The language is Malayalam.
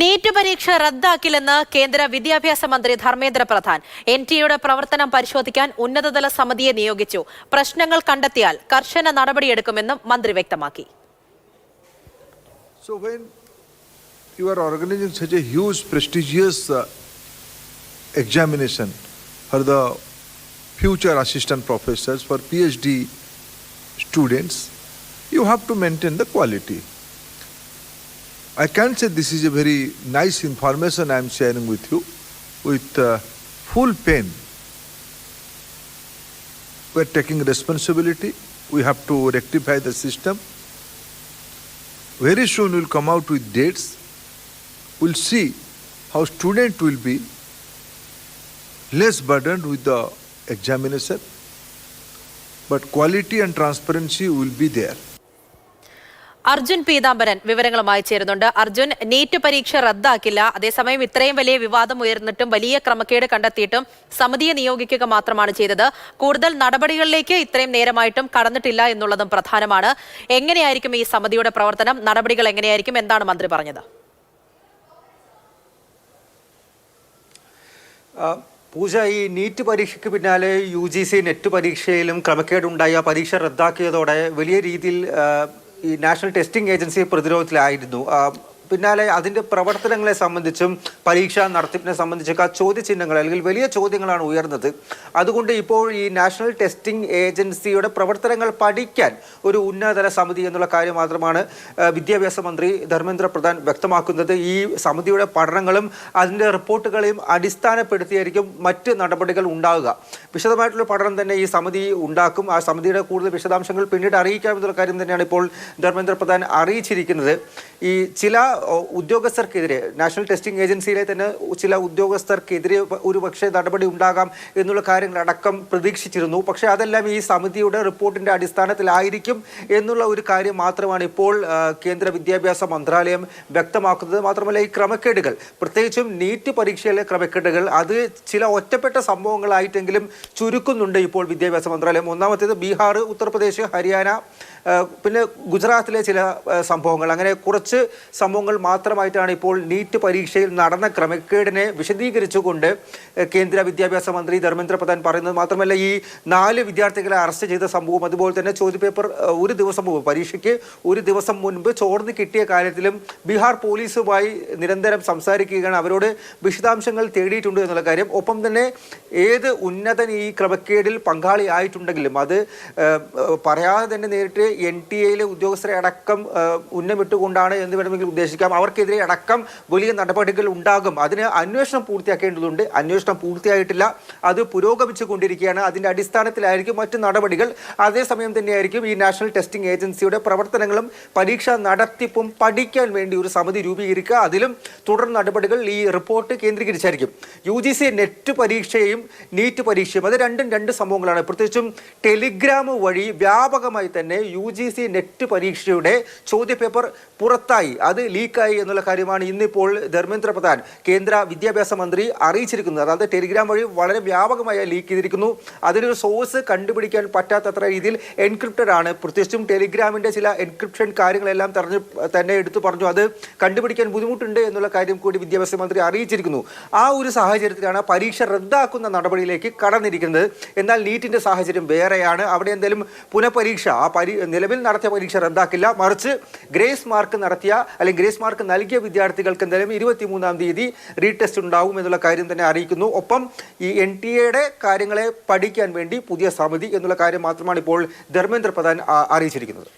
നീറ്റ് പരീക്ഷ റദ്ദാക്കില്ലെന്ന് കേന്ദ്ര വിദ്യാഭ്യാസ മന്ത്രി ധർമ്മേന്ദ്ര പ്രധാൻ എൻ ടിയുടെ പ്രവർത്തനം പരിശോധിക്കാൻ ഉന്നതതല സമിതിയെ നിയോഗിച്ചു പ്രശ്നങ്ങൾ കണ്ടെത്തിയാൽ കർശന നടപടിയെടുക്കുമെന്നും മന്ത്രി വ്യക്തമാക്കി So when you are organizing such a huge prestigious uh, examination for the future assistant professors, for PhD students, you have to maintain the quality. I can't say this is a very nice information I am sharing with you with uh, full pain. We are taking responsibility. We have to rectify the system. Very soon we'll come out with dates. We'll see how student will be less burdened with the examination. But quality and transparency will be there. Arjun Peethambaran വിവരങ്ങളുമായി ചേരുന്നുണ്ട്. അർജുൻ നീറ്റ് പരീക്ഷ റദ്ദാക്കില്ല. അതേസമയം ഇത്രയും വലിയ വിവാദം ഉയർന്നിട്ടും വലിയ ക്രമക്കേട് കണ്ടെത്തിയിട്ടും സമിതിയെ നിയോഗിക്കുക മാത്രമാണ് ചെയ്തത്. കൂടുതൽ നടപടികളിലേക്ക് ഇത്രയും നേരമായിട്ടും കടന്നിട്ടില്ല എന്നുള്ളതും പ്രധാനമാണ്. എങ്ങനെയായിരിക്കും ഈ സമിതിയുടെ പ്രവർത്തനം? നടപടികൾ എങ്ങനെയായിരിക്കും? എന്താണ് മന്ത്രി പറഞ്ഞത്? പൂജ ഈ നീറ്റ് പരീക്ഷയ്ക്ക് പിന്നാലെ യു ജി സി നെറ്റ് പരീക്ഷയിലും ക്രമക്കേടുണ്ടായി. പരീക്ഷ റദ്ദാക്കിയതോടെ വലിയ രീതിയിൽ ഈ നാഷണൽ ടെസ്റ്റിംഗ് ഏജൻസി പ്രതിരോധത്തിലായിരുന്നു. പിന്നാലെ അതിന്റെ പ്രവർത്തനങ്ങളെ സംബന്ധിച്ചും പരീക്ഷാ നടത്തിപ്പിനെ സംബന്ധിച്ചൊക്കെ ചോദ്യചിഹ്നങ്ങൾ അല്ലെങ്കിൽ വലിയ ചോദ്യങ്ങളാണ് ഉയർന്നത്. അതുകൊണ്ട് ഇപ്പോൾ ഈ നാഷണൽ ടെസ്റ്റിംഗ് ഏജൻസിയുടെ പ്രവർത്തനങ്ങൾ പഠിക്കാൻ ഒരു ഉന്നതതല സമിതി എന്നുള്ള കാര്യം മാത്രമാണ് വിദ്യാഭ്യാസ മന്ത്രി ധർമ്മേന്ദ്ര പ്രധാൻ വ്യക്തമാക്കുന്നത്. ഈ സമിതിയുടെ പഠനങ്ങളും അതിന്റെ റിപ്പോർട്ടുകളെയും അടിസ്ഥാനപ്പെടുത്തിയായിരിക്കും മറ്റ് നടപടികൾ ഉണ്ടാവുക. വിശദമായിട്ടുള്ള പഠനം തന്നെ ഈ സമിതി ഉണ്ടാക്കും. ആ സമിതിയുടെ കൂടുതൽ വിശദാംശങ്ങൾ പിന്നീട് അറിയിക്കാമെന്നുള്ള കാര്യം തന്നെയാണ് ഇപ്പോൾ ധർമ്മേന്ദ്ര പ്രധാൻ അറിയിച്ചിരിക്കുന്നത്. ഈ ചില ഉദ്യോഗസ്ഥർക്കെതിരെ നാഷണൽ ടെസ്റ്റിംഗ് ഏജൻസിയിലെ തന്നെ ചില ഉദ്യോഗസ്ഥർക്കെതിരെ ഒരു പക്ഷേ നടപടി ഉണ്ടാകാം എന്നുള്ള കാര്യങ്ങളടക്കം പ്രതീക്ഷിച്ചിരുന്നു. പക്ഷേ അതെല്ലാം ഈ സമിതിയുടെ റിപ്പോർട്ടിന്റെ അടിസ്ഥാനത്തിലായിരിക്കും എന്നുള്ള ഒരു കാര്യം മാത്രമാണ് ഇപ്പോൾ കേന്ദ്ര വിദ്യാഭ്യാസ മന്ത്രാലയം വ്യക്തമാക്കുന്നത്. മാത്രമല്ല ഈ ക്രമക്കേടുകൾ പ്രത്യേകിച്ചും നീറ്റ് പരീക്ഷയിലെ ക്രമക്കേടുകൾ അത് ചില ഒറ്റപ്പെട്ട സംഭവങ്ങളായിട്ടെങ്കിലും ചുരുക്കുന്നുണ്ട് ഇപ്പോൾ വിദ്യാഭ്യാസ മന്ത്രാലയം. ഒന്നാമത്തേത് ബീഹാർ ഉത്തർപ്രദേശ് ഹരിയാന പിന്നെ ഗുജറാത്തിലെ ചില സംഭവങ്ങൾ. അങ്ങനെ കുറച്ച് സംഭവങ്ങൾ മാത്രമായിട്ടാണ് ഇപ്പോൾ നീറ്റ് പരീക്ഷയിൽ നടന്ന ക്രമക്കേടിനെ വിശദീകരിച്ചുകൊണ്ട് കേന്ദ്ര വിദ്യാഭ്യാസ മന്ത്രി ധർമ്മേന്ദ്ര പ്രധാൻ പറയുന്നത് മാത്രമല്ല ഈ നാല് വിദ്യാർത്ഥികളെ അറസ്റ്റ് ചെയ്ത സംഭവം അതുപോലെ തന്നെ ചോദ്യപേപ്പർ ഒരു ദിവസം മുമ്പ് പരീക്ഷയ്ക്ക് ഒരു ദിവസം മുൻപ് ചോർന്ന് കിട്ടിയ കാര്യത്തിലും ബീഹാർ പോലീസുമായി നിരന്തരം സംസാരിക്കുകയാണ്. അവരോട് വിശദാംശങ്ങൾ തേടിയിട്ടുണ്ട് എന്നുള്ള കാര്യം. ഒപ്പം തന്നെ ഏത് ഉന്നതൻ ഈ ക്രമക്കേടിൽ പങ്കാളിയായിട്ടുണ്ടെങ്കിലും അത് പറയാതെ തന്നെ നേരിട്ട് എൻ ടി എയിലെ ഉദ്യോഗസ്ഥരെ അടക്കം ഉന്നമിട്ടുകൊണ്ടാണ് എന്ന് വേണമെങ്കിൽ ഉദ്ദേശിക്കാം അവർക്കെതിരെ അടക്കം വലിയ നടപടികൾ ഉണ്ടാകും. അതിന് അന്വേഷണം പൂർത്തിയാക്കേണ്ടതുണ്ട്. അന്വേഷണം പൂർത്തിയായിട്ടില്ല. അത് പുരോഗമിച്ചു കൊണ്ടിരിക്കുകയാണ് അതിന്റെ അടിസ്ഥാനത്തിലായിരിക്കും മറ്റ് നടപടികൾ. അതേസമയം തന്നെയായിരിക്കും ഈ നാഷണൽ ടെസ്റ്റിംഗ് ഏജൻസിയുടെ പ്രവർത്തനങ്ങളും പരീക്ഷ നടത്തിപ്പും പഠിക്കാൻ വേണ്ടി ഒരു സമിതി രൂപീകരിക്കുക. അതിലും തുടർ നടപടികൾ ഈ റിപ്പോർട്ട് കേന്ദ്രീകരിച്ചായിരിക്കും. യു ജി സി നെറ്റ് പരീക്ഷയും നീറ്റ് പരീക്ഷയും അത് രണ്ടും രണ്ട് സംഭവങ്ങളാണ്. പ്രത്യേകിച്ചും ടെലിഗ്രാം വഴി വ്യാപകമായി തന്നെ യു ജി സി നെറ്റ് പരീക്ഷയുടെ ചോദ്യപേപ്പർ പുറത്തായി. അത് ലീക്കായി എന്നുള്ള കാര്യമാണ് ഇന്നിപ്പോൾ ധർമ്മേന്ദ്ര പ്രധാൻ കേന്ദ്ര വിദ്യാഭ്യാസ മന്ത്രി അറിയിച്ചിരിക്കുന്നത്. അതായത് ടെലിഗ്രാം വഴി വളരെ വ്യാപകമായി ലീക്ക് ചെയ്തിരിക്കുന്നു. അതിനൊരു സോഴ്സ് കണ്ടുപിടിക്കാൻ പറ്റാത്തത്ര രീതിയിൽ എൻക്രിപ്റ്റഡ് ആണ്. പ്രത്യേകിച്ചും ടെലിഗ്രാമിന്റെ ചില എൻക്രിപ്ഷൻ കാര്യങ്ങളെല്ലാം തെരഞ്ഞു തന്നെ എടുത്തു പറഞ്ഞു. അത് കണ്ടുപിടിക്കാൻ ബുദ്ധിമുട്ടുണ്ട് എന്നുള്ള കാര്യം കൂടി വിദ്യാഭ്യാസ മന്ത്രി അറിയിച്ചിരിക്കുന്നു. ആ ഒരു സാഹചര്യത്തിലാണ് പരീക്ഷ റദ്ദാക്കുന്ന നടപടിയിലേക്ക് കടന്നിരിക്കുന്നത്. എന്നാൽ നീറ്റിന്റെ സാഹചര്യം വേറെയാണ്. അവിടെ എന്തെങ്കിലും പുനഃപരീക്ഷ ആ നിലവിൽ നടത്തിയ പരീക്ഷ റദ്ദാക്കില്ല. മറിച്ച് ഗ്രേസ് മാർക്ക് നടത്തിയ അല്ലെങ്കിൽ ഗ്രേസ് മാർക്ക് നൽകിയ വിദ്യാർത്ഥികൾക്ക് എന്തായാലും ഇരുപത്തിമൂന്നാം തീയതി റീടെസ്റ്റ് ഉണ്ടാകും എന്നുള്ള കാര്യം തന്നെ അറിയിക്കുന്നു. ഒപ്പം ഈ എൻ ടി എയുടെ കാര്യങ്ങളെ പഠിക്കാൻ വേണ്ടി പുതിയ സമിതി എന്നുള്ള കാര്യം മാത്രമാണ് ഇപ്പോൾ ധർമ്മേന്ദ്ര പ്രധാൻ അറിയിച്ചിരിക്കുന്നത്.